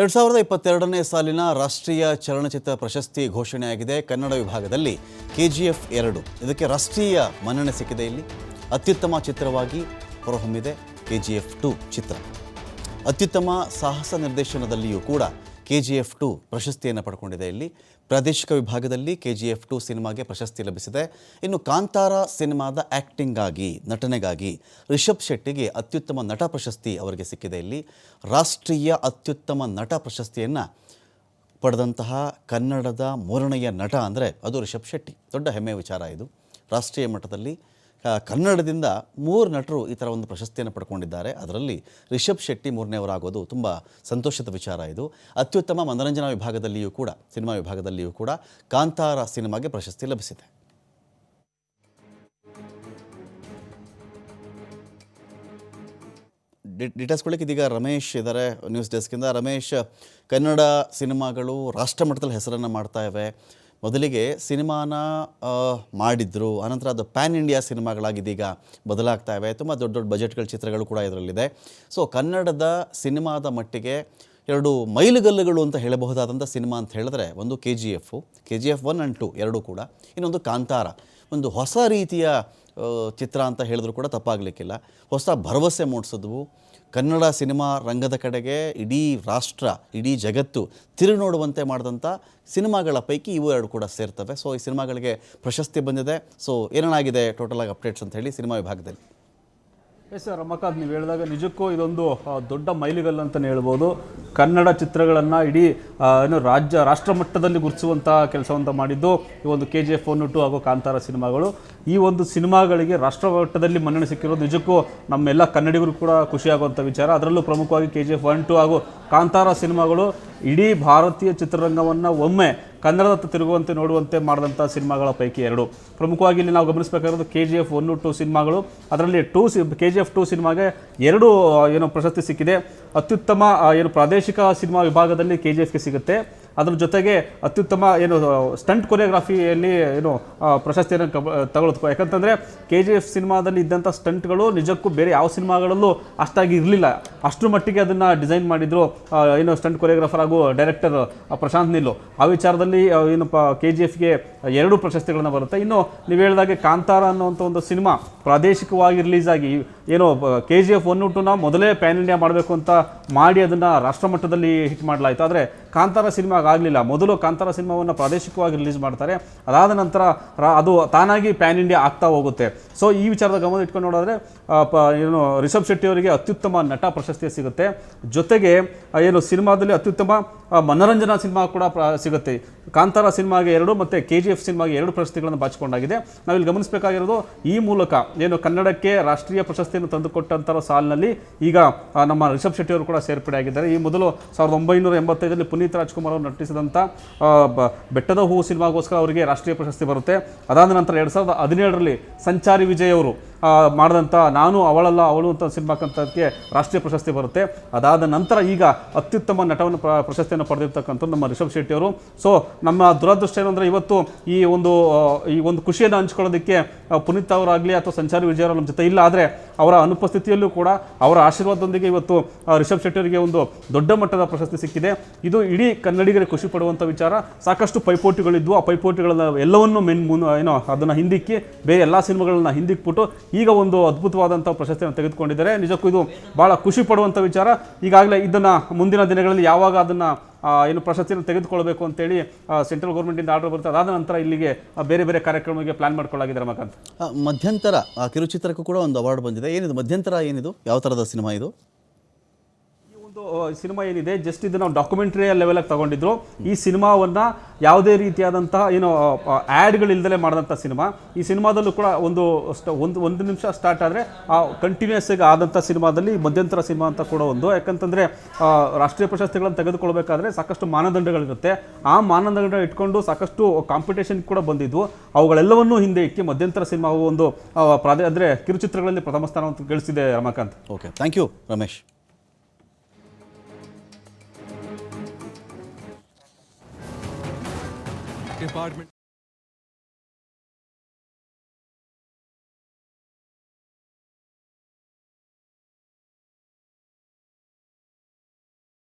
ಎರಡು ಸಾವಿರದ ಇಪ್ಪತ್ತೆರಡನೇ ಸಾಲಿನ ರಾಷ್ಟ್ರೀಯ ಚಲನಚಿತ್ರ ಪ್ರಶಸ್ತಿ ಘೋಷಣೆಯಾಗಿದೆ ಕನ್ನಡ ವಿಭಾಗದಲ್ಲಿ ಕೆ ಜಿ ಎಫ್ ಎರಡು. ಇದಕ್ಕೆ ರಾಷ್ಟ್ರೀಯ ಮನ್ನಣೆ ಸಿಕ್ಕಿದೆ ಇಲ್ಲಿ. ಅತ್ಯುತ್ತಮ ಚಿತ್ರವಾಗಿ ಹೊರಹೊಮ್ಮಿದೆ ಕೆ ಜಿ ಎಫ್ ಟು ಚಿತ್ರ. ಅತ್ಯುತ್ತಮ ಸಾಹಸ ನಿರ್ದೇಶನದಲ್ಲಿಯೂ ಕೂಡ ಕೆ ಜಿ ಎಫ್ ಟು ಪ್ರಶಸ್ತಿಯನ್ನು ಪಡ್ಕೊಂಡಿದೆ ಇಲ್ಲಿ. ಪ್ರಾದೇಶಿಕ ವಿಭಾಗದಲ್ಲಿ ಕೆ ಜಿ ಎಫ್ ಟು ಸಿನಿಮಾಗೆ ಪ್ರಶಸ್ತಿ ಲಭಿಸಿದೆ. ಇನ್ನು ಕಾಂತಾರ ಸಿನಿಮಾದ ಆ್ಯಕ್ಟಿಂಗಾಗಿ ನಟನೆಗಾಗಿ ರಿಷಬ್ ಶೆಟ್ಟಿಗೆ ಅತ್ಯುತ್ತಮ ನಟ ಪ್ರಶಸ್ತಿ ಅವರಿಗೆ ಸಿಕ್ಕಿದೆ ಇಲ್ಲಿ. ರಾಷ್ಟ್ರೀಯ ಅತ್ಯುತ್ತಮ ನಟ ಪ್ರಶಸ್ತಿಯನ್ನು ಪಡೆದಂತಹ ಕನ್ನಡದ ಮೂರನೆಯ ನಟ ಅಂದರೆ ಅದು ರಿಷಬ್ ಶೆಟ್ಟಿ. ದೊಡ್ಡ ಹೆಮ್ಮೆಯ ವಿಚಾರ ಇದು. ರಾಷ್ಟ್ರೀಯ ಮಟ್ಟದಲ್ಲಿ ಕನ್ನಡದಿಂದ ಮೂರು ನಟರು ಈ ಥರ ಒಂದು ಪ್ರಶಸ್ತಿಯನ್ನು ಪಡ್ಕೊಂಡಿದ್ದಾರೆ. ಅದರಲ್ಲಿ ರಿಷಬ್ ಶೆಟ್ಟಿ ಮೂರನೇವರಾಗೋದು ತುಂಬ ಸಂತೋಷದ ವಿಚಾರ ಇದು. ಅತ್ಯುತ್ತಮ ಮನರಂಜನಾ ವಿಭಾಗದಲ್ಲಿಯೂ ಕೂಡ, ಸಿನಿಮಾ ವಿಭಾಗದಲ್ಲಿಯೂ ಕೂಡ ಕಾಂತಾರ ಸಿನಿಮಾಗೆ ಪ್ರಶಸ್ತಿ ಲಭಿಸಿದೆ. ಡಿಟೇಲ್ಸ್ ಡೀಟೇಲ್ಸ್ಕೊಳ್ಳಿಕ್ಕೆ ಇದೀಗ ರಮೇಶ್ ಇದ್ದಾರೆ ನ್ಯೂಸ್ ಡೆಸ್ಕಿಂದ. ರಮೇಶ್, ಕನ್ನಡ ಸಿನಿಮಾಗಳು ರಾಷ್ಟ್ರಮಟ್ಟದಲ್ಲಿ ಹೆಸರನ್ನು ಮಾಡ್ತಾ ಇವೆ. ಮೊದಲಿಗೆ ಸಿನಿಮಾನ ಮಾಡಿದ್ರು. ಅನಂತರ ಅದು ಪ್ಯಾನ್ ಇಂಡಿಯಾ ಸಿನಿಮಾಗಳಾಗಿದ್ದೀಗ ಬದಲಾಗ್ತಾ ಇವೆ. ತುಂಬ ದೊಡ್ಡ ದೊಡ್ಡ ಬಜೆಟ್ಗಳ ಚಿತ್ರಗಳು ಕೂಡ ಇದರಲ್ಲಿದೆ. ಸೊ, ಕನ್ನಡದ ಸಿನಿಮಾದ ಮಟ್ಟಿಗೆ ಎರಡು ಮೈಲುಗಲ್ಲುಗಳು ಅಂತ ಹೇಳಬಹುದಾದಂಥ ಸಿನಿಮಾ ಅಂತ ಹೇಳಿದ್ರೆ ಒಂದು K G F K G F one and two ಎರಡೂ ಕೂಡ. ಇನ್ನೊಂದು ಕಾಂತಾರ. ಒಂದು ಹೊಸ ರೀತಿಯ ಚಿತ್ರ ಅಂತ ಹೇಳಿದ್ರು ಕೂಡ ತಪ್ಪಾಗಲಿಕ್ಕಿಲ್ಲ. ಹೊಸ ಭರವಸೆ ಮೂಡಿಸಿದ್ವು. ಕನ್ನಡ ಸಿನಿಮಾ ರಂಗದ ಕಡೆಗೆ ಇಡೀ ರಾಷ್ಟ್ರ, ಇಡೀ ಜಗತ್ತು ತಿರು ನೋಡುವಂತೆ ಮಾಡಿದಂಥ ಸಿನಿಮಾಗಳ ಪೈಕಿ ಇವು ಎರಡು ಕೂಡ ಸೇರ್ತವೆ. ಸೊ, ಈ ಸಿನಿಮಾಗಳಿಗೆ ಪ್ರಶಸ್ತಿ ಬಂದಿದೆ. ಸೊ ಏನೇನಾಗಿದೆ ಟೋಟಲಾಗಿ ಅಪ್ಡೇಟ್ಸ್ ಅಂತ ಹೇಳಿ ಸಿನಿಮಾ ವಿಭಾಗದಲ್ಲಿ. ಎಸ್ ಸರ್ ರಮಕಾಂತ್ ನೀವು ಹೇಳಿದಾಗ ನಿಜಕ್ಕೂ ಇದೊಂದು ದೊಡ್ಡ ಮೈಲಿಗಲ್ಲು ಅಂತಲೇ ಹೇಳ್ಬೋದು. ಕನ್ನಡ ಚಿತ್ರಗಳನ್ನು ಇಡೀ ಏನು ರಾಜ್ಯ, ರಾಷ್ಟ್ರ ಮಟ್ಟದಲ್ಲಿ ಗುರುತಿಸುವಂಥ ಕೆಲಸವಂತ ಮಾಡಿದ್ದು ಈ ಒಂದು K G F one two ಹಾಗೂ ಕಾಂತಾರ ಸಿನಿಮಾಗಳು. ಈ ಒಂದು ಸಿನಿಮಾಗಳಿಗೆ ರಾಷ್ಟ್ರ ಮಟ್ಟದಲ್ಲಿ ಮನ್ನಣೆ ಸಿಕ್ಕಿರೋದು ನಿಜಕ್ಕೂ ನಮ್ಮೆಲ್ಲ ಕನ್ನಡಿಗರು ಕೂಡ ಖುಷಿಯಾಗುವಂಥ ವಿಚಾರ. ಅದರಲ್ಲೂ ಪ್ರಮುಖವಾಗಿ K G F one two ಹಾಗೂ ಕಾಂತಾರ ಸಿನಿಮಾಗಳು ಇಡೀ ಭಾರತೀಯ ಚಿತ್ರರಂಗವನ್ನು ಒಮ್ಮೆ ಕನ್ನಡದತ್ತ ತಿರುಗುವಂತೆ ನೋಡುವಂತೆ ಮಾಡಿದಂಥ ಸಿನಿಮಾಗಳ ಪೈಕಿ ಎರಡು. ಪ್ರಮುಖವಾಗಿ ಇಲ್ಲಿ ನಾವು ಗಮನಿಸಬೇಕಾಗಿರೋದು K G F one two ಸಿನಿಮಾಗಳು. ಅದರಲ್ಲಿ ಟೂ ಸಿ ಕೆ ಜಿ ಎಫ್ ಟು ಸಿನಿಮಾಗೆ ಎರಡು ಏನು ಪ್ರಶಸ್ತಿ ಸಿಕ್ಕಿದೆ. ಅತ್ಯುತ್ತಮ ಏನು ಪ್ರಾದೇಶಿಕ ಸಿನಿಮಾ ವಿಭಾಗದಲ್ಲಿ ಕೆ ಜಿ ಎಫ್ಗೆ ಸಿಗುತ್ತೆ. ಅದ್ರ ಜೊತೆಗೆ ಅತ್ಯುತ್ತಮ ಏನು ಸ್ಟಂಟ್ ಕೊರಿಯೋಗ್ರಫಿಯಲ್ಲಿ ಏನು ಪ್ರಶಸ್ತಿಯನ್ನು ಕಬ ತಗೊಳ್ತು ಯಾಕಂತಂದರೆ ಕೆ ಜಿ ಎಫ್ ಸಿನಿಮಾದಲ್ಲಿ ಇದ್ದಂಥ ಸ್ಟಂಟ್ಗಳು ನಿಜಕ್ಕೂ ಬೇರೆ ಯಾವ ಸಿನಿಮಾಗಳಲ್ಲೂ ಅಷ್ಟಾಗಿ ಇರಲಿಲ್ಲ. ಅಷ್ಟರ ಮಟ್ಟಿಗೆ ಅದನ್ನು ಡಿಸೈನ್ ಮಾಡಿದರು ಏನು ಸ್ಟಂಟ್ ಕೊರಿಯೋಗ್ರಾಫರ್ ಹಾಗೂ ಡೈರೆಕ್ಟರ್ ಪ್ರಶಾಂತ್ ನಿಲ್ಲು ಆ ವಿಚಾರದಲ್ಲಿ ಏನು ಏನಪ್ಪ ಕೆ ಜಿ ಎಫ್ಗೆ ಎರಡು ಪ್ರಶಸ್ತಿಗಳನ್ನು ಬರುತ್ತೆ. ಇನ್ನು ನೀವು ಹೇಳಿದಾಗೆ ಕಾಂತಾರ ಅನ್ನುವಂಥ ಒಂದು ಸಿನಿಮಾ ಪ್ರಾದೇಶಿಕವಾಗಿ ರಿಲೀಸ್ ಆಗಿ, ಏನು ಕೆ ಜಿ ಎಫ್ ಒನ್ ಟುನ ಮೊದಲೇ ಪ್ಯಾನ್ ಇಂಡಿಯಾ ಮಾಡಬೇಕು ಅಂತ ಮಾಡಿ ಅದನ್ನು ರಾಷ್ಟ್ರ ಮಟ್ಟದಲ್ಲಿ ಹಿಟ್ ಮಾಡಲಾಯಿತು. ಆದರೆ ಕಾಂತಾರ ಸಿನಿಮಾ ಆಗಲಿಲ್ಲ ಮೊದಲು ಕಾಂತಾರ ಸಿನಿಮಾವನ್ನು ಪ್ರಾದೇಶಿಕವಾಗಿ ರಿಲೀಸ್ ಮಾಡ್ತಾರೆ. ಅದಾದ ನಂತರ ಅದು ತಾನಾಗಿ ಪ್ಯಾನ್ ಇಂಡಿಯಾ ಆಗ್ತಾ ಹೋಗುತ್ತೆ. ಸೊ ಈ ವಿಚಾರದ ಗಮನ ಇಟ್ಕೊಂಡು ನೋಡಿದ್ರೆ ಏನು, ರಿಷಬ್ ಶೆಟ್ಟಿ ಅವರಿಗೆ ಅತ್ಯುತ್ತಮ ನಟ ಪ್ರಶಸ್ತಿ ಸಿಗುತ್ತೆ. ಜೊತೆಗೆ ಏನು, ಸಿನಿಮಾದಲ್ಲಿ ಅತ್ಯುತ್ತಮ ಮನರಂಜನಾ ಸಿನಿಮಾ ಕೂಡ ಸಿಗುತ್ತೆ. ಕಾಂತಾರ ಸಿನಿಮಾಗೆ ಎರಡು ಮತ್ತು ಕೆ ಜಿ ಎಫ್ ಸಿನಿಮಾಗೆ ಎರಡು ಪ್ರಶಸ್ತಿಗಳನ್ನು ಬಾಚಿಕೊಂಡಾಗಿದೆ. ನಾವಿಲ್ಲಿ ಗಮನಿಸಬೇಕಾಗಿರೋದು, ಈ ಮೂಲಕ, ಏನು, ಕನ್ನಡಕ್ಕೆ ರಾಷ್ಟ್ರೀಯ ಪ್ರಶಸ್ತಿಯನ್ನು ತಂದುಕೊಟ್ಟಂಥ ಸಾಲಿನಲ್ಲಿ ಈಗ ನಮ್ಮ ರಿಷಬ್ ಶೆಟ್ಟಿ ಅವರು ಕೂಡ ಸೇರ್ಪಡೆ ಆಗಿದ್ದಾರೆ ಈ ಮೊದಲು ಸಾವಿರದ ಒಂಬೈನೂರ ಎಂಬತ್ತೈದರಲ್ಲಿ ಪುನೀತ್ ರಾಜ್ಕುಮಾರ್ ಅವರು ನಟಿಸಿದಂಥ ಬೆಟ್ಟದ ಹೂವು ಸಿನಿಮಾಗೋಸ್ಕರ ಅವರಿಗೆ ರಾಷ್ಟ್ರೀಯ ಪ್ರಶಸ್ತಿ ಬರುತ್ತೆ. ಅದಾದ ನಂತರ ಎರಡು ಸಾವಿರದ ಹದಿನೇಳರಲ್ಲಿ ಸಂಚಾರಿ ವಿಜಯ್ ಅವರು ಮಾಡಿದಂಥ ನಾನು, ಅವಳಲ್ಲ, ಅವಳು ಅಂತ ಸಿನಿಮಾಕ್ಕಂಥದ್ದಕ್ಕೆ ರಾಷ್ಟ್ರೀಯ ಪ್ರಶಸ್ತಿ ಬರುತ್ತೆ. ಅದಾದ ನಂತರ ಈಗ ಅತ್ಯುತ್ತಮ ನಟವನ್ನು ಪ್ರ- ಪ್ರಶಸ್ತಿಯನ್ನು ಪಡೆದಿರ್ತಕ್ಕಂಥ ನಮ್ಮ ರಿಷಬ್ ಶೆಟ್ಟಿ ಅವರು ಸೊ ನಮ್ಮ ದುರದೃಷ್ಟ ಏನಂದರೆ ಇವತ್ತು ಈ ಒಂದು ಈ ಒಂದು ಖುಷಿಯನ್ನು ಹಂಚ್ಕೊಳ್ಳೋದಕ್ಕೆ ಪುನೀತ್ ಅವರಾಗಲಿ ಅಥವಾ ಸಂಚಾರಿ ವಿಜಯ್ ನಮ್ಮ ಜೊತೆ ಇಲ್ಲ ಆದರೆ ಅವರ ಅನುಪಸ್ಥಿತಿಯಲ್ಲೂ ಕೂಡ ಅವರ ಆಶೀರ್ವಾದದೊಂದಿಗೆ ಇವತ್ತು ರಿಷಬ್ ಶೆಟ್ಟಿ ಅವರಿಗೆ ಒಂದು ದೊಡ್ಡ ಮಟ್ಟದ ಪ್ರಶಸ್ತಿ ಸಿಕ್ಕಿದೆ. ಇದು ಇಡೀ ಕನ್ನಡಿಗರಿಗೆ ಖುಷಿ ಪಡುವಂಥ ವಿಚಾರ. ಸಾಕಷ್ಟು ಪೈಪೋಟಿಗಳಿದ್ವು. ಆ ಪೈಪೋಟಿಗಳನ್ನ ಎಲ್ಲವನ್ನೂ ಮುನ್, ಏನೋ ಅದನ್ನು ಹಿಂದಿಕ್ಕಿ, ಬೇರೆ ಎಲ್ಲ ಸಿನಿಮಾಗಳನ್ನ ಹಿಂದಿಕ್ಬಿಟ್ಟು ಈಗ ಒಂದು ಅದ್ಭುತವಾದಂಥ ಪ್ರಶಸ್ತಿಯನ್ನು ತೆಗೆದುಕೊಂಡಿದ್ದಾರೆ. ನಿಜಕ್ಕೂ ಇದು ಭಾಳ ಖುಷಿ ಪಡುವಂಥ ವಿಚಾರ. ಈಗಾಗಲೇ ಇದನ್ನು ಮುಂದಿನ ದಿನಗಳಲ್ಲಿ ಯಾವಾಗ ಅದನ್ನು ಏನು ಪ್ರಶಸ್ತಿಯನ್ನು ತೆಗೆದುಕೊಳ್ಬೇಕು ಅಂತೇಳಿ ಸೆಂಟ್ರಲ್ ಗೌರ್ಮೆಂಟಿಂದ ಆರ್ಡರ್ ಬರುತ್ತೆ. ಅದಾದ ನಂತರ ಇಲ್ಲಿಗೆ ಬೇರೆ ಬೇರೆ ಕಾರ್ಯಕ್ರಮಕ್ಕೆ ಪ್ಲಾನ್ ಮಾಡ್ಕೊಳ್ಳಾಗಿದ್ದಾರೆ ಮಗಂತ ಮಧ್ಯಂತರ ಕಿರುಚಿತ್ರಕ್ಕೂ ಕೂಡ ಒಂದು ಅವಾರ್ಡ್ ಬಂದಿದೆ. ಏನಿದು, ಮಧ್ಯಂತರ ಏನಿದು? ಯಾವ ಥರದ ಸಿನಿಮಾ ಇದು? ಒಂದು ಸಿನಿಮಾ ಏನಿದೆ? ಜಸ್ಟ್ ಇದು ನಾವು ಡಾಕ್ಯುಮೆಂಟ್ರಿ ಲೆವೆಲಾಗಿ ತಗೊಂಡಿದ್ರು. ಈ ಸಿನಿಮಾವನ್ನ ಯಾವುದೇ ರೀತಿಯಾದಂತಹ ಏನು ಆ್ಯಡ್ಗಳಿಲ್ದಲೇ ಮಾಡಿದಂಥ ಸಿನಿಮಾ. ಈ ಸಿನಿಮಾದಲ್ಲೂ ಕೂಡ ಒಂದು ಒಂದು ಒಂದು ನಿಮಿಷ ಸ್ಟಾರ್ಟ್ ಆದರೆ ಆ ಕಂಟಿನ್ಯೂಸ್ ಆಗಿ ಆದಂಥ ಸಿನಿಮಾದಲ್ಲಿ ಮಧ್ಯಂತರ ಸಿನಿಮಾ ಅಂತ ಕೂಡ ಒಂದು. ಯಾಕಂತಂದರೆ ರಾಷ್ಟ್ರೀಯ ಪ್ರಶಸ್ತಿಗಳನ್ನು ತೆಗೆದುಕೊಳ್ಬೇಕಾದ್ರೆ ಸಾಕಷ್ಟು ಮಾನದಂಡಗಳಿರುತ್ತೆ. ಆ ಮಾನದಂಡ ಇಟ್ಕೊಂಡು ಸಾಕಷ್ಟು ಕಾಂಪಿಟೇಷನ್ ಕೂಡ ಬಂದಿದ್ವು. ಅವುಗಳೆಲ್ಲವನ್ನೂ ಹಿಂದೆ ಇಕ್ಕಿ ಮಧ್ಯಂತರ ಸಿನಿಮಾವು ಒಂದು ಆ, ಪ್ರಾದೇ ಅಂದರೆ ಕಿರುಚಿತ್ರಗಳಲ್ಲಿ ಪ್ರಥಮ ಸ್ಥಾನವನ್ನು ಗಳಿಸಿದೆ Ramakanth. Okay thank you Ramesh. department.